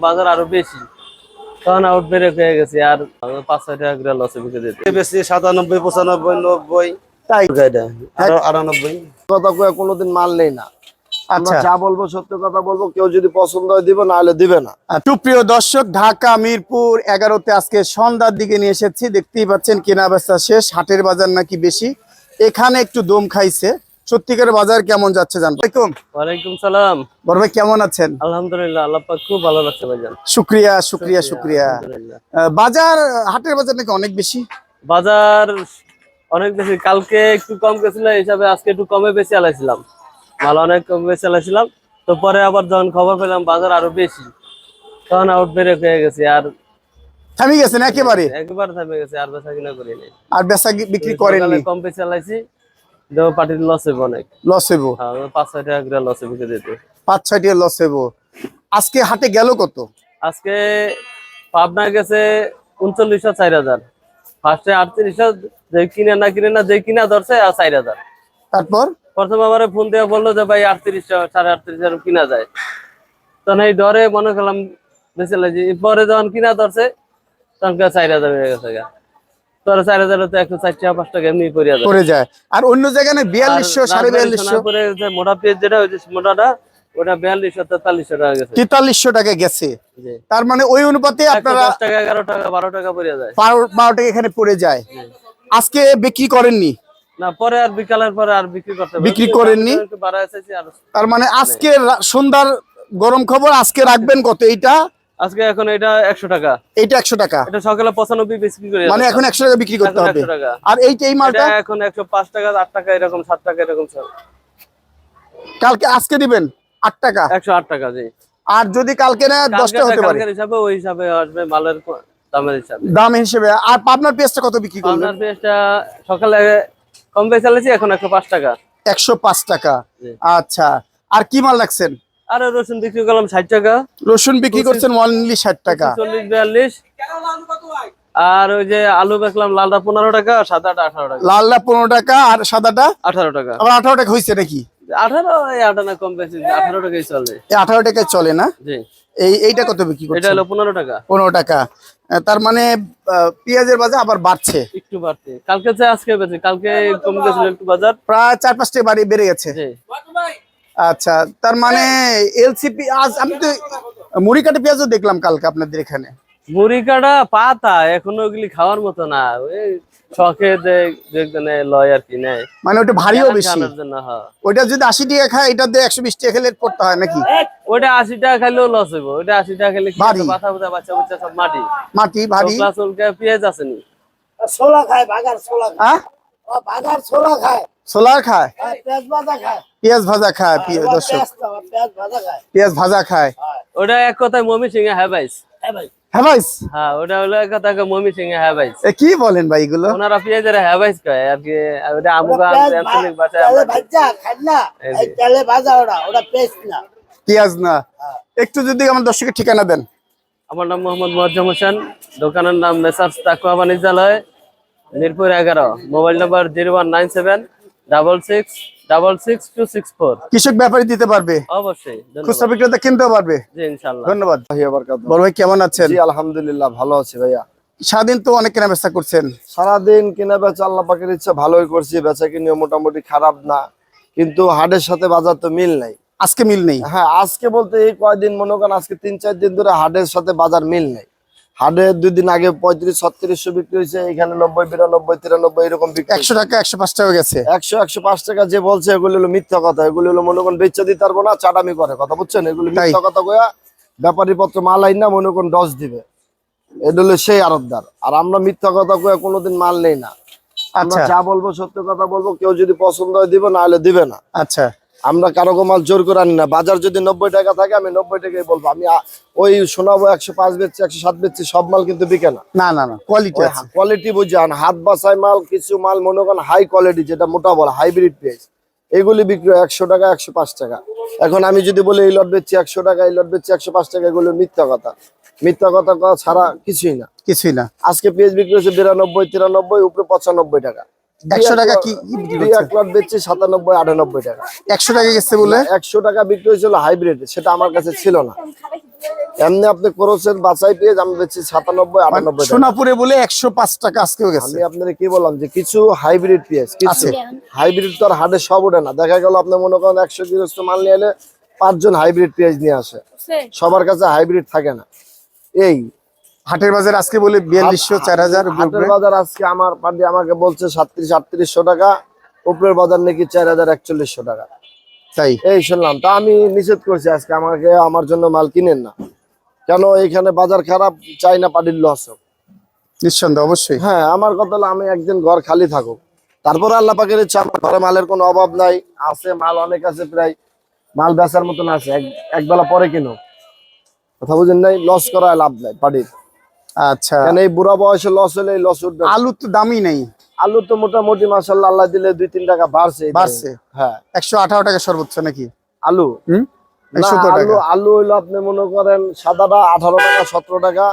বাজার আরও বেশি। তখন আউট ব্রেক হয়ে গেছে আর পাঁচ ছয় টাকা করে লসে বিকে দিতে বেশি সাতানব্বই পঁচানব্বই নব্বই। তাই? আটানব্বই। কথা কয়ে কোনোদিন মাল নেই না। আমরা আচ্ছা। যা বলব সত্য কথা বলব কেউ যদি পছন্দ হয় দিব না হলে দিবে না। আহ, সুপ্রিয় দর্শক ঢাকা মিরপুর এগারোতে আজকে সন্ধ্যার দিকে নিয়ে এসেছি। দেখতেই পাচ্ছেন কেনা বেচা শেষ হাটের বাজার নাকি বেশি। এখানে একটু দম খাইছে। সত্যিকারের বাজার কেমন যাচ্ছে জানব আলাইকুম ওয়ালাইকুম সালাম। বড় ভাই কেমন আছেন? আলহামদুলিল্লাহ আল্লাহ পাক খুব ভালো লাগছে ভাইজান শুক্রিয়া শুক্রিয়া শুক্রিয়া। বাজার হাটের বাজার নাকি অনেক বেশি? বাজার অনেক বেশি। কালকে একটু কম গেছিল হিসাবে আজকে একটু কমে বেশি আলাইছিলাম। মাল অনেক কমে বেশি আলাইছিলাম। তো পরে আবার যখন খবর পেলাম বাজার আরও বেশি। তখন আউট বেড়ে হয়ে গেছে আর থামি গেছেন একেবারে? একেবারে থেমে গেছে আর বেচা কিনা করি নাই আর বেচা কি- বিক্রি সকালে কম বেশি আলাইছি। দেবো পার্টির লস হইব অনেক। লস হইব? হ্যাঁ পাঁচ ছয় টাকা করে লসে দিতে। হইব। আজকে হাটে গেল কত? আজকে পাবনা গেছে উনচল্লিশশো চার হাজার। ফার্স্টে আটত্রিশশো যে কিনে না কিনে না যে কিনা ধরছে আর চার হাজার। তারপর? প্রথম আমার ফোন দিয়ে বলল যে ভাই আটত্রিশশো সাড়ে আটত্রিশশো কিনা যায়। তখন এই ডরে মনে করলাম বেঁচে লাগছে। পরে যখন কিনা ধরছে তখন কে চার হাজার হয়ে গেছে গা। তোর চার হাজার তো একশো চার পাঁচ টাকা এমনি পড়ে যাবে। পড়ে যায়। আর অন্য জায়গায় না বিয়াল্লিশশো সাড়ে বিয়াল্লিশশো? করে মোটা পেজ যেটা ওই যে মোটাটা ওটা বিয়াল্লিশশো তেতাল্লিশশো টাকা গেছে। তেতাল্লিশশো টাকা গেছে। তার মানে ওই অনুপাতে আপনারা টাকা এগারো টাকা বারো টাকা পড়ে যায়। বারো বারো টাকা এখানে পড়ে যায়। আজকে বিক্রি করেননি? না পরে আর বিকালের পরে আর বিক্রি করতে বিক্রি করেননি? তার মানে আজকে সন্ধ্যার গরম খবর আজকে রাখবেন কত? এইটা আজকে এখন এটা একশো টাকা। এইটা একশো টাকা। এটা সকালে পঁচানব্বই বিক্রি করে মানে এখন একশো টাকা বিক্রি করতে হবে। আর এইটা এই মালটা? এখন একশো পাঁচ টাকা আট টাকা এরকম সাত টাকা এরকম সব। কালকে আজকে দিবেন? আট টাকা? একশো আট টাকা জি। আর যদি কালকে না দশটা কালকেরটা হতে পারে। কালকের হিসাবে ওই হিসাবে আসবে মালের দামের হিসাবে। দাম হিসেবে। আর পাবনার পেঁয়াজটা কত বিক্রি করলেন? আপনার পেঁয়াজটা সকালে কম বেশি চালিয়েছি এখন একশো পাঁচ টাকা। একশো পাঁচ টাকা। আচ্ছা। আর কি মাল রাখছেন? আর রসুন বিক্রি করলাম ষাট টাকা। রসুন বিক্রি করছেন অনলি ষাট টাকা। চল্লিশ বিয়াল্লিশ। আর ওই যে আলু বেচলাম লালটা পনেরো টাকা আর সাদাটা আঠারো টাকা। লালটা পনেরো টাকা আর সাদাটা? আঠারো টাকা। আবার আঠারো টাকা হয়েছে নাকি? আঠারো আঠারো কম বেশি আঠারো টাকাই চলে। আঠারো টাকায় চলে না? এই এইটা কত বিক্রি এটা হলো পনেরো টাকা। পনেরো টাকা। তার মানে পেঁয়াজের বাজার আবার বাড়ছে। একটু বাড়তে কালকে আজকে বেশি। কালকে কম গেছিল একটু বাজার। প্রায় চার পাঁচ টাকা বাড়ি বেড়ে গেছে। আচ্ছা তার মানে এলসিপি আজ আমি তো মুড়ি কাটে পেঁয়াজও দেখলাম কালকে আপনাদের এখানে। মুড়ি কাটা পাতা এখনও ওগুলি খাওয়ার মতো না। ওই শখে যে- লয় আর কি নেয়। মানে ওটা ভারীও বেশি। খাওয়ানোর হ্যাঁ। ওইটা যদি আশি টাকা খায় এটা দিয়ে একশো বিশ টাকা খেলে পড়তে হয় নাকি? ওইটা আশি টাকা খাইলেও লস হইব। আশি টাকা খেলে কি ভারী। পাতা পুতা বাচ্চা বাচ্চা সব মাটি। মাটি ভারী। প্লাস পেঁয়াজ আছে নি ছোলা খায় বাগার ছোলা হ্যাঁ বাগার ছোলা খায়। সোলার খায়? পেঁয়াজ ভাজা খায়। পেঁয়াজ ভাজা খায় পেঁয়াজ দর্শক। পেঁয়াজ ভাজা খায়। পেঁয়াজ ভাজা খায়। ওটা এক কথায় মমি হ্যাঁ হ্যাঁ ভাই। হ্যাঁ ভাই হ্যাঁ ওটা হলো এক কথায় মমি সিংহে হ্যাঁ ভাইস। এ কি বলেন ভাই এগুলো? ওনারা পেঁয়াজের হ্যাঁ কয় আর কি ওটা আমুকা পেঁয়াজ আঞ্চলিক ভাষায় ভাজা খায় না। এই এই তেলে ভাজা ওটা ওটা পেস্ট না। পেঁয়াজ না। একটু যদি আমার দর্শকের ঠিকানা দেন। আমার নাম মোহাম্মদ মোয়াজ্জম হোসেন দোকানের নাম মেসার্স তাকুয়া বাণিজ্যালয় মিরপুর এগারো mobile number zero one nine seven. Double six double six two six four কৃষক ব্যাপারী দিতে পারবে। অবশ্যই খুচরা বিক্রেতা কিনতেও পারবে। ইনশাল্লাহ ধন্যবাদ। বড় ভাই কেমন আছেন? আলহামদুলিল্লাহ ভালো আছি ভাইয়া। সারাদিন তো অনেক কেনা বেচা করছেন। সারাদিন কেনা বেচা আল্লাহ পাকের ইচ্ছা ভালোই করছি। বেচা কিনে মোটামুটি খারাপ না। কিন্তু হাটের সাথে বাজার তো মিল নাই। আজকে মিল নেই। হ্যাঁ আজকে বলতে এই কয়দিন মনে করেন আজকে তিন চার দিন ধরে হাটের সাথে বাজার মিল নেই। হাটে দুই দিন আগে পঁয়ত্রিশ ছত্রিশশো বিক্রি হয়েছে এখানে নব্বই বিরানব্বই তিরানব্বই এরকম বিক্রি একশো টাকা একশো পাঁচ টাকা গেছে। একশো একশো পাঁচ টাকা যে বলছে এগুলো হলো মিথ্যা কথা। এগুলো হলো মনে করেন বেচে দিতে পারব না চাটামি করে কথা বুঝছেন? এগুলো মিথ্যা কথা কয়া ব্যাপারী পত্র মাল আইন না মনে করেন ডস দিবে। এটা হলো সেই আরতদার আর আমরা মিথ্যা কথা কয়া কোনোদিন মাল নেই না। আমরা আচ্ছা। যা বলব সত্য কথা বলব কেউ যদি পছন্দ হয় দিবে না হলে দিবে না। আচ্ছা। আমরা কারও মাল জোর করে আনি না। বাজার যদি নব্বই টাকা থাকে আমি নব্বই টাকাই বলব। আমি ওই শোনাবো একশো পাঁচ বেচছি একশো সাত বেচছি সব মাল কিন্তু বিকে না। না না না কোয়ালিটি কোয়ালিটি বুঝান হাত বাসাই মাল কিছু মাল মনে করেন হাই কোয়ালিটি যেটা মোটা বলে হাইব্রিড পেঁয়াজ এগুলি বিক্রি হয় একশো টাকা একশো পাঁচ টাকা। এখন আমি যদি বলি এই লট বেচছি একশো টাকা এই লট বেচছি একশো পাঁচ টাকা এগুলো মিথ্যা কথা। মিথ্যা কথা ছাড়া কিছুই না। কিছুই না। আজকে পেঁয়াজ বিক্রি হচ্ছে বিরানব্বই তিরানব্বই উপরে পঁচানব্বই টাকা। একশো টাকা কি এক লট বেচছি সাতানব্বই আটানব্বই টাকা। একশো টাকা গেছে বলে? একশো টাকা বিক্রি হয়েছিল হাইব্রিড সেটা আমার কাছে ছিল না। এমনি আপনি করেছেন বাছাই পেয়ে আমি বেচছি সাতানব্বই আটানব্বই সোনাপুরে বলে একশো পাঁচ টাকা আজকেও গেছে। আমি কি বললাম যে কিছু হাইব্রিড পেঁয়াজ কিছু আছে। হাইব্রিড তো আর হাটে সব ওঠে না। দেখা গেল আপনি মনে করেন একশো গৃহস্থ মাল নিয়ে এলে পাঁচজন হাইব্রিড পেঁয়াজ নিয়ে আসে। সবার কাছে হাইব্রিড থাকে না। এই হাটের বাজার আজকে বলে বিয়াল্লিশশো চার হাজার হাটের বাজার আজকে আমার পার্টি আমাকে বলছে সাতত্রিশ আটত্রিশশো টাকা উপরের বাজার নাকি চার হাজার একচল্লিশশো টাকা। তাই? এই শুনলাম তা আমি নিষেধ করছি আজকে আমাকে আমার জন্য মাল কিনেন না। কেন এখানে বাজার খারাপ চাই না পার্টির লস হোক। নিঃসন্দেহ অবশ্যই। হ্যাঁ আমার কথা হলো আমি একদিন ঘর খালি থাকুক। তারপরে আল্লাহ পাকের ইচ্ছা আমার ঘরে মালের কোনো অভাব নাই আছে মাল অনেক আছে প্রায় মাল বেচার মতন আছে এক একবেলা পরে কিনো কথা বুঝেন নাই লস করা লাভ নাই পার্টির আচ্ছা। কেন এই বুড়া বয়সে লস হলে লস উঠবে? আলু তো দামই নেই। আলু তো মোটামুটি মাসাল্লাহ আল্লাহ দিলে দুই তিন টাকা বাড়ছে। বাড়ছে। হ্যাঁ। একশো আঠারো টাকা সর্বোচ্চ নাকি? আলু? আলু টাকা। আলু হইল আপনি মনে করেন সাদাটা আঠারো টাকা সতেরো টাকা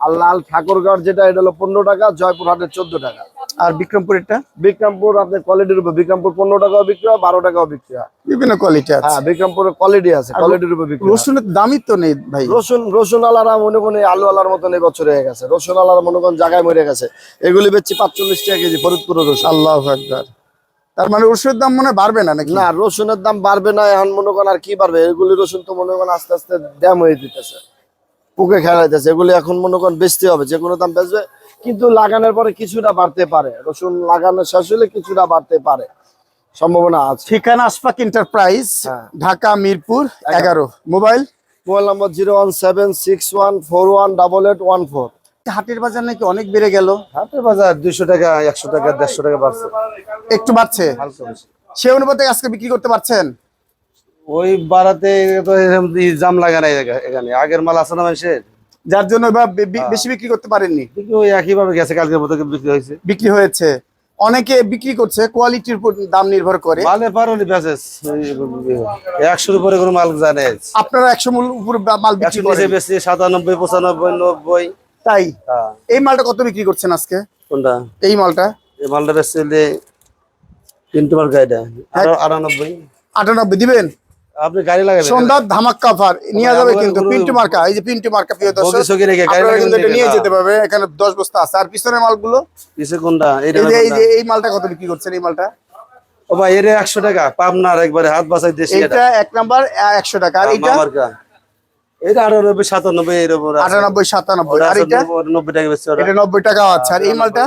আর লাল ঠাকুরগড় যেটা এটা হলো পনেরো টাকা জয়পুরহাটের চোদ্দ টাকা। আর বিক্রমপুরেরটা? বিক্রমপুর আপনার কোয়ালিটির উপর বিক্রমপুর পনেরো টাকাও বিক্রি হয় বারো টাকাও বিক্রি হয়। বিভিন্ন কোয়ালিটি আছে। হ্যাঁ বিক্রমপুরের কোয়ালিটি আছে কোয়ালিটির উপর বিক্রি। রসুনের দামই তো নেই ভাই। রসুন রসুন আলারা মনে করেন আলু আলার মতন এই বছর হয়ে গেছে। রসুন আলার মনে করেন জায়গায় মরে গেছে। এগুলি বেচছি পাঁচচল্লিশ টাকা কেজি ফরিদপুরের রসুন। আল্লাহ একবার তার মানে রসুনের দাম মনে বাড়বে না নাকি? না রসুনের দাম বাড়বে না এখন মনে করেন আর কি বাড়বে? এগুলি রসুন তো মনে করেন আস্তে আস্তে ড্যাম হয়ে দিতেছে পুকে খেলাইতেছে এগুলি এখন মনে করেন বেচতে হবে। যে কোনো দাম বেচবে কিন্তু লাগানোর পরে কিছুটা বাড়তে পারে। রসুন লাগানো শেষ হলে কিছুটা বাড়তে পারে। সম্ভাবনা আছে। ঠিকানা আশফাক এন্টারপ্রাইজ হ্যাঁ। ঢাকা মিরপুর এগারো। Mobile? Mobile number zero one seven six one four one double eight one four. হাটের বাজার নাকি অনেক বেড়ে গেল? হাটের বাজার দুইশো টাকা একশো টাকা দেড়শো টাকা বাড়ছে। একটু বাড়ছে? সে অনুপাতে আজকে বিক্রি করতে পারছেন? ওই বাড়াতে জাম লাগা নাই এখানে। আগের মাল আছে না মানুষের যার জন্য বে- বেশি বিক্রি করতে পারেননি। কিন্তু ওই একই গেছে কালকের মতো বিক্রি হয়েছে। বিক্রি হয়েছে। অনেকে বিক্রি করছে কোয়ালিটির উপর দাম নির্ভর করে। মালে পারোনি বেচেস একশোর উপরে কোনো মাল জানে আপনারা একশো মূল উপর মাল বিক্রি বেশি সাতানব্বই পঁচানব্বই নব্বই। তাই? হ্যাঁ। এই মালটা কত বিক্রি করছেন আজকে? কোনটা? এই মালটা? এই মালটা বেশি হলে তিনটে মাল গাড়িটা আরও আটানব্বই। আটানব্বই দিবেন? আপনি গাড়ি লাগাবেন। সন্ধ্যার ধামাক্কা অফার নিয়ে যাবে কিন্তু পিন্টু মার্কা এই যে পিন্টু মার্কা প্রিয় দর্শক বগি সগি রেখে গাড়ি আপনারা কিন্তু এটা নিয়ে যেতে পারবে এখানে দশ বস্তা আছে। আর পিছনের মালগুলো? পিছে কোনটা? এই যে এই মালটা কত বিক্রি করছেন এই মালটা? ও ভাই এর একশো টাকা পাবনার একবারে হাত বাসাই দেশি এইটা এক নাম্বার একশো টাকা। আর মামারকা এটা আটানব্বই সাতানব্বই এর উপর আছে। আটানব্বই সাতানব্বই। ওটা আর এটা নব্বই- নব্বই টাকা বেশি এটা নব্বই টাকা আছে। আর এই মালটা?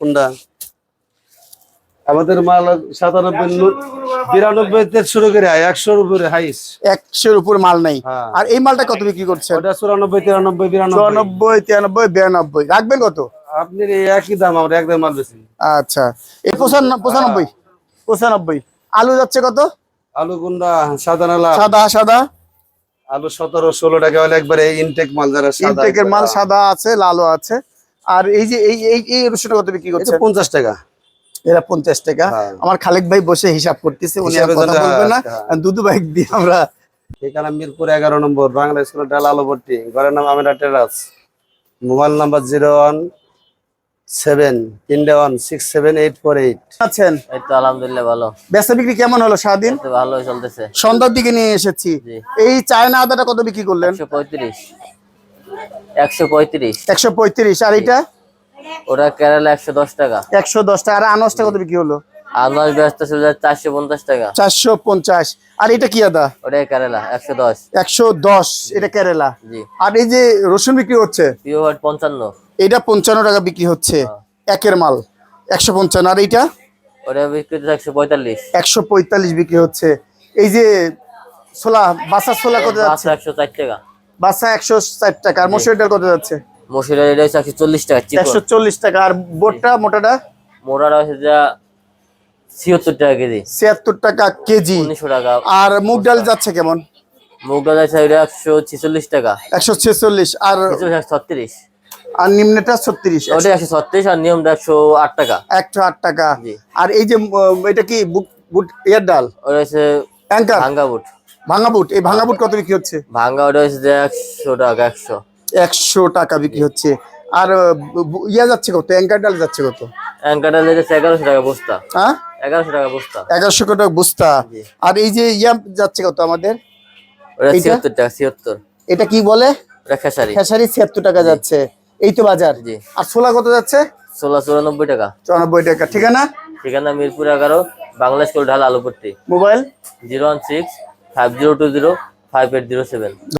কোনটা? আমাদের মাল সাতানব্বই বিরানব্বই থেকে শুরু করে একশোর উপরে হাইস। একশোর উপর মাল নেই। হ্যাঁ। আর এই মালটা কত বিক্রি করছেন? ওটা চুরানব্বই তিরানব্বই চুরানব্বই তিরানব্বই বিরানব্বই। রাখবেন কত? আপনি একই দাম আমরা একদম মাল বেশি আচ্ছা। এই পঁচানব্বই? পঁচানব্বই। আলু যাচ্ছে কত? আলু গুন্ডা সাদা নালা। সাদা সাদা। আলু সতেরো ষোলো টাকা হলে একবারে ইনটেক মাল যারা সাদা ইনটেকের মাল সাদা আছে লালও আছে। আর এই যে এই এই এই রসুনটা কত বিক্রি করছে পঞ্চাশ টাকা। এরা পঞ্চাশ টাকা। হ্যাঁ। আমার খালেক ভাই বসে হিসাব করতেছে উনি কথা বলবে না। হ্যাঁ। দুদু বাইক দিয়ে আমরা ঠিকানা মিরপুর এগারো নম্বর বাংলা স্কুল ডাল আলো ভর্তি। ঘরের নাম Amira terrace. Mobile number zero one seven তিনটে one six seven eight four eight. আছেন? এই তো আলহামদুলিল্লাহ ভালো। বেচা বিক্রি কেমন হলো সারাদিন? তো ভালোই চলতেছে। সন্ধ্যার দিকে নিয়ে এসেছি। এই চায়না আদাটা কত বিক্রি করলেন? একশো পঁয়ত্রিশ। একশো পঁয়ত্রিশ। একশো পঁয়ত্রিশ আর এটা ওটা কেরালা একশো দশ টাকা। একশো দশ টাকা। আর আনাজটা কত বিক্রি হলো? আনাজ ব্যস্ত ছিল চারশো পঞ্চাশ টাকা। চারশো পঞ্চাশ। আর এটা কি আদা? ওটাই কেরালা একশো দশ। একশো দশ এটা কেরালা। জি। আর এই যে রসুন বিক্রি হচ্ছে? পঞ্চান্ন। এটা পঞ্চান্ন টাকা বিক্রি হচ্ছে। একের মাল একশো পঞ্চান্ন। আর এইটা? ওটা বিক্রি হচ্ছে একশো পঁয়তাল্লিশ। একশো পঁয়তাল্লিশ বিক্রি হচ্ছে। এই যে ছোলা বাসা ছোলা কত যাচ্ছে? একশো চার টাকা। বাসা একশো ষাট টাকা। আর মসুর ডাল কত যাচ্ছে? মসুরের এটা হচ্ছে একশো চল্লিশ টাকা একশো চল্লিশ টাকা। আর বোটটা মোটাটা? মোড়াটা হচ্ছে যা ছিয়াত্তর টাকা কেজি। ছিয়াত্তর টাকা কেজি। উনিশশো টাকা। আর মুগ ডাল যাচ্ছে কেমন? মুগ ডাল আছে ওটা একশো ছেচল্লিশ টাকা। একশো ছেচল্লিশ। আর ছত্রিশ। আর নিম্নটা ছত্রিশ। ওটা একশো ছত্রিশ আর নিয়মটা একশো আট টাকা। একশো আট টাকা। আর এই যে এটা কি বুট- বুট এয়ার ডাল? ওটা হচ্ছে ভাঙ্গা বুট। ভাঙা বুট। এই ভাঙা বুট কত বিক্রি হচ্ছে? ভাঙ্গা ওটা হচ্ছে একশো টাকা একশো। একশো টাকা বিক্রি হচ্ছে। আর ইয়া যাচ্ছে কত? অ্যাঙ্কার ডাল যাচ্ছে কত? অ্যাঙ্কাটা লেগেছে এগারোশো টাকা বস্তা। হ্যাঁ? এগারোশো টাকা বস্তা। এগারোশো টাকা বস্তা। আর এই যে ইয়াম যাচ্ছে কত আমাদের? ছিয়াত্তর টাকা ছিয়াত্তর। এটা কি বলে? খেসারি। খেসারি ছিয়াত্তর টাকা যাচ্ছে। এই তো বাজার। জি। আর ছোলা কত যাচ্ছে? ষোলো চুরানব্বই টাকা। চুরানব্বই টাকা। ঠিকানা? ঠিকানা মিরপুর এগারো বাংলা স্কুল ঢাল Alupatti. Mobile? Zero one six five zero two zero five eight zero seven.